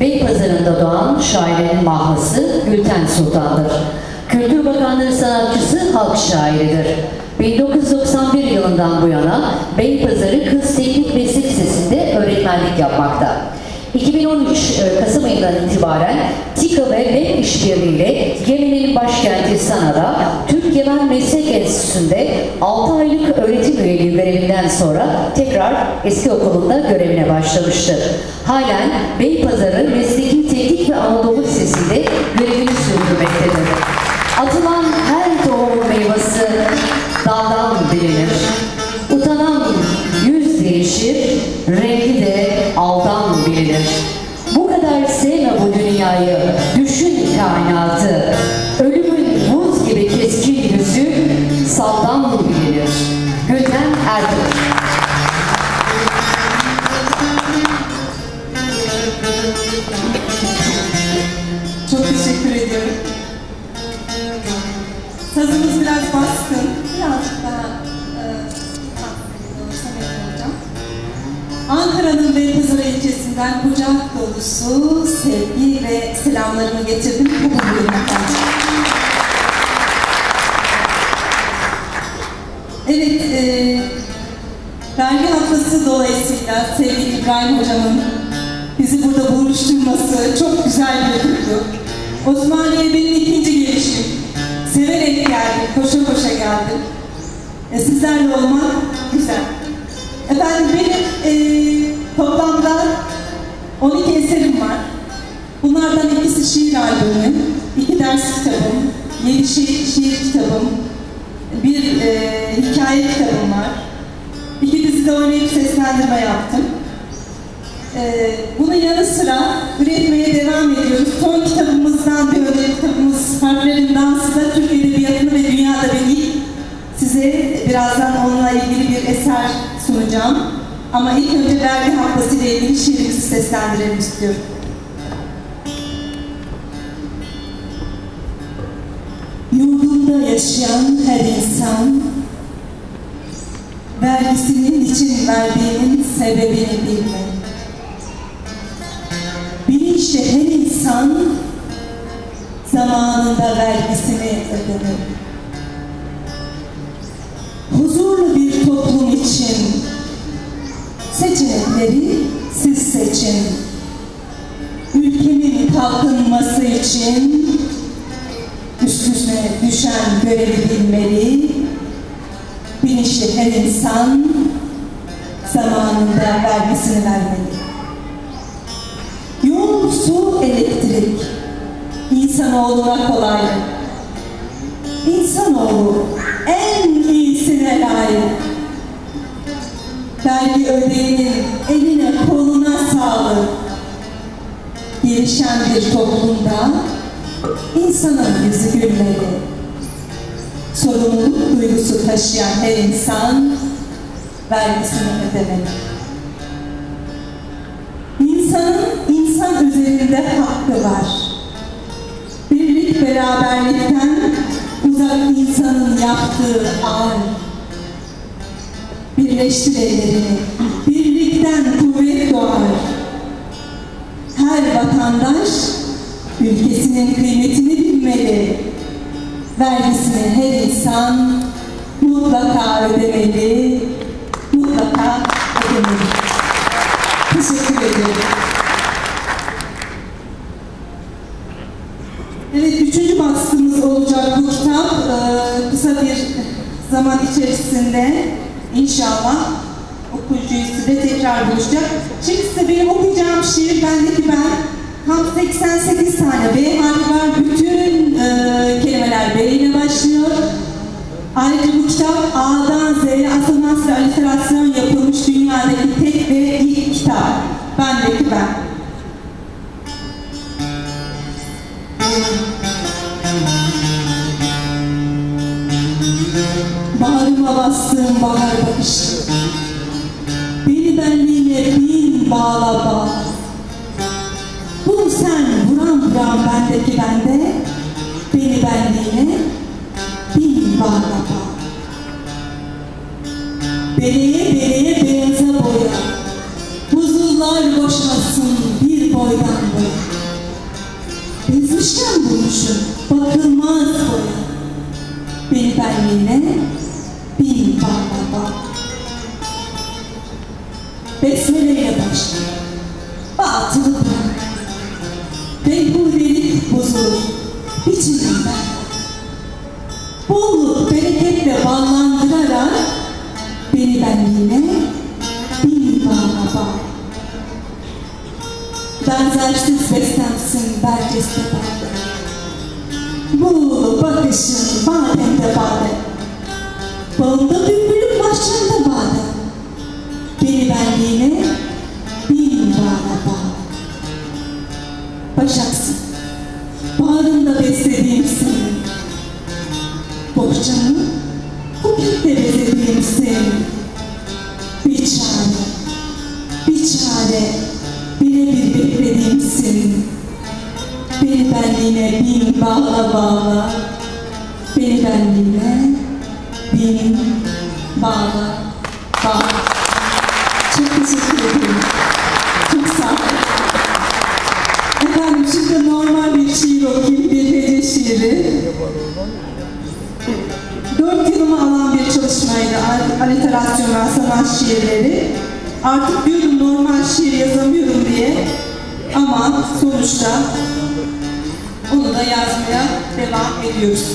Beypazarı'nda doğan şairin mahlısı Gülten Sultan'dır. Kültür Bakanlığı sanatçısı, halk şairidir. 1991 yılından bu yana Beypazarı Kız Teknik Meslek Lisesi'nde öğretmenlik yapmakta. 2013 e, Kasım ayından itibaren TİKA ve MEP işbirliğiyle Yemen'in başkenti Sana'da Enstitüsü'nde 6 aylık öğretim üyeliği görevinden sonra tekrar eski okulunda görevine başlamıştır. Halen Beypazarı Mesleki Teknik ve Anadolu Lisesi'nde görevini sürdürmektedir. Atılan her tohum meyvesi daldan bilinir. Utanan yüz değişir, rengi de aldan bilinir. Bu kadar sevme bu dünyayı, düşün kainatı. Saldan bilinir. Gülten Erdoğan. Çok teşekkür ediyorum. Sazımız biraz baskın. Birazcık daha e. Ankara'nın Beypazarı ilçesinden kucak dolusu sevgi ve selamlarımı getirdim. Bu buyurmaktan. Evet, e, vergi haftası dolayısıyla sevgili İbrahim Hocam'ın bizi burada buluşturması çok güzel bir duygu. Osmaniye benim ikinci gelişim. Severek geldim, koşa koşa geldim. E, sizlerle olmak güzel. Efendim benim e, toplamda 12 eserim var. Bunlardan ikisi şiir albümü, iki ders kitabım, yedi şiir, şiir kitabım, bir e, hikaye kitabım var. İki dizide oynayıp seslendirme yaptım. Ee, bunun yanı sıra üretmeye devam ediyoruz. Son kitabımızdan bir öneri kitabımız Harflerin Dansı da Türk Edebiyatı'nı ve dünyada ilk. Size birazdan onunla ilgili bir eser sunacağım. Ama ilk önce dergi haftası ile ilgili şiirimizi seslendirelim istiyorum. Yaşayan her insan vergisinin için verdiğinin sebebini bilmeli. Bilinçli her insan zamanında vergisini ödemeli. Huzurlu bir toplum için seçenekleri siz seçin. Ülkemin kalkınması için üstüne düşen görevi bilmeli. Bilinçli her insan zamanında vergisini vermeli. Yol, su, elektrik insanoğluna kolay. İnsanoğlu en iyisine layık. Vergi ödeyenin eline koluna sağlık. Gelişen bir toplumda insanın yüzü gülmeli. Sorumluluk duygusu taşıyan her insan vergisini ödemeli. İnsanın insan üzerinde hakkı var. Birlik beraberlikten uzak insanın yaptığı ağır. Birleştir ellerini, birlikten kuvvet doğar. Her vatandaş ülkesinin kıymetini bilmeli. Vergisini her insan mutlaka ödemeli, mutlaka ödemeli. Teşekkür ederim. Evet, üçüncü baskımız olacak bu kitap. Ee, kısa bir zaman içerisinde inşallah okuyucuyu size tekrar buluşacak. Şimdi size benim okuyacağım şiir bendeki ben. Tam 88 tane B harfi var. Bütün e, kelimeler B ile başlıyor. Ayrıca bu kitap A'dan Z'ye asonans ve aliterasyon yapılmış dünyadaki tek ve ilk kitap. Bendeki ben. Bağrıma bastığım bahar bakışı Beni benliğine bin bağla bağla Buram bendeki bende, beni benliğine bin bağ kapa. Beleye beleye beyaza boya, huzurlar boşlasın bir boydan boya. Bezmişken bulmuşum, bakılmaz boya. Beni benliğine bin bağ kapa. Besmeleyle başlıyor, batılı bereketle ballandırarak beni benliğine bin bağla bağ. Benzersiz bestemsin berceste bende. Bu bakışın bademde badem. Bağımda Bir çare, bir çare, birebir beklediğim senin. Beni benliğine bin bağla bağla. Beni benliğine bin bağla bağla. Çok teşekkür ederim. Çok sağ olun. Efendim şimdi normal bir şiir okuyayım, bir hece şiiri. Çalışmaydı, al- aliterasyon ve sanat şiirleri. Artık diyordum normal şiir yazamıyorum diye. Ama sonuçta onu da yazmaya devam ediyoruz.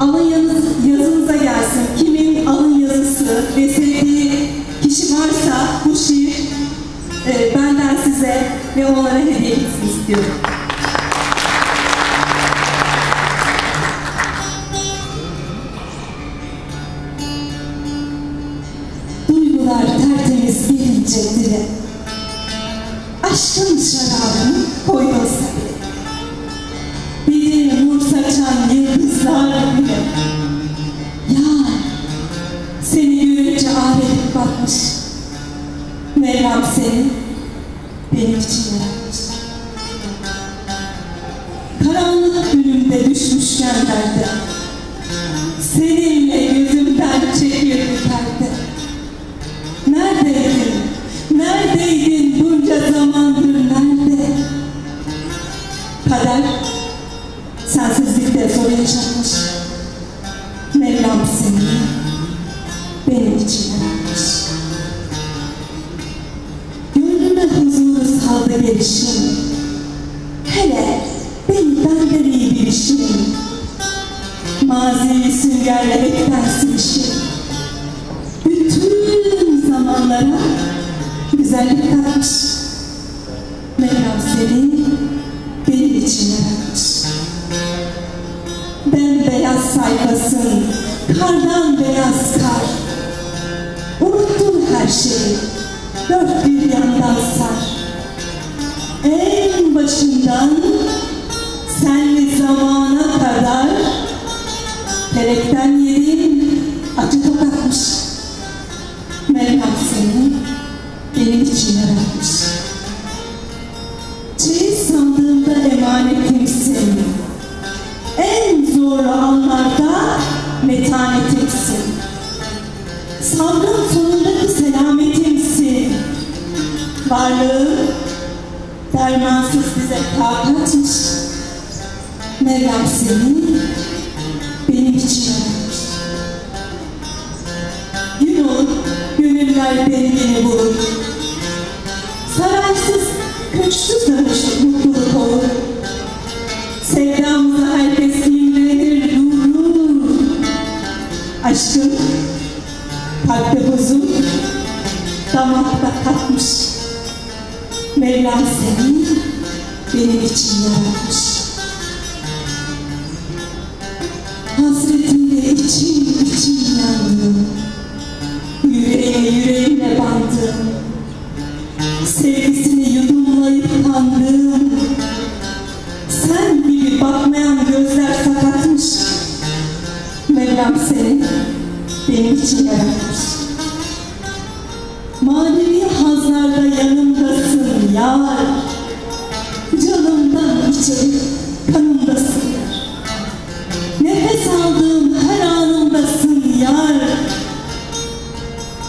Alın yazı- yazınıza gelsin. Kimin alın yazısı ve sevdiği kişi varsa bu şiir e, benden size ve onlara hediye etsin istiyorum. Tertemiz gelince dile Aşkın şarabını koydunsa bile bir nur saçan yıldızlar bile. Yar seni görünce ağrıyıp batmış. Mevlam seni benim için yaratmış zor yaşatmış. Mevlam seni benim için yaratmış. Gönlüme huzuru saldı gelişin. Hele benden iyi bilişin. Maziyi süngerlemekten silişin. Bütün zamanlara güzellik katmış. Mevlam seni benim için yaratmış. Dört bir yandan sar. En başından senli zamana kadar Felekten yediğin acı tokatmış. Mevlam seni benim için yaratmış. Çeyiz sandığımda emanetimsin. En zor anlarda metanetimsin. Sabrın sonundaki selametimsin. Varlığın dermansız bize takatmış. Mevlam seni benim için yaratmış. Gün olur, gönüller beni yine bulur. Saraysız, köksüz de mutluluk olur. Sevdamıza herkes imrenir, durur. Aşkın kalpte huzur, damakta katmış. Mevlam seni benim için yaratmış. Hasretinle içim içim yandım. Yüreğe yüreğimle bandım. Sevgisini yudumlayıp kandım. Sen gibi bakmayan gözler sakatmış. Mevlam seni benim için yaratmış. Manevi hazlarda yar. Canımdan içeri kanımdasın. Nefes aldığım her anımdasın yar.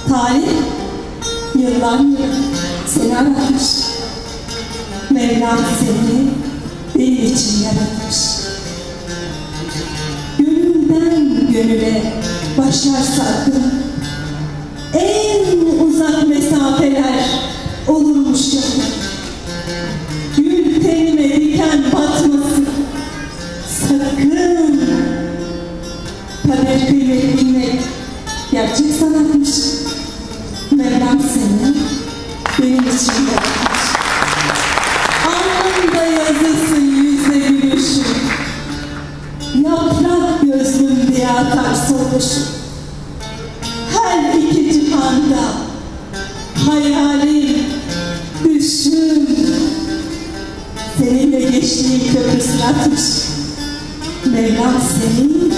Talih yıllar seni aratmış. Mevlam seni benim için yaratmış. Gönülden gönüle başlarsa akın, en uzak mesafeler olurmuş yakın. Gül tenime diken batmasın, sakın. Kader kıymet bilmek gerçek sanatmış. Mevlam seni benim için yaratmış. Alnında yazısı yüzde gülüşü. Yaprak gözlüm diye atar soluşu. don't see me.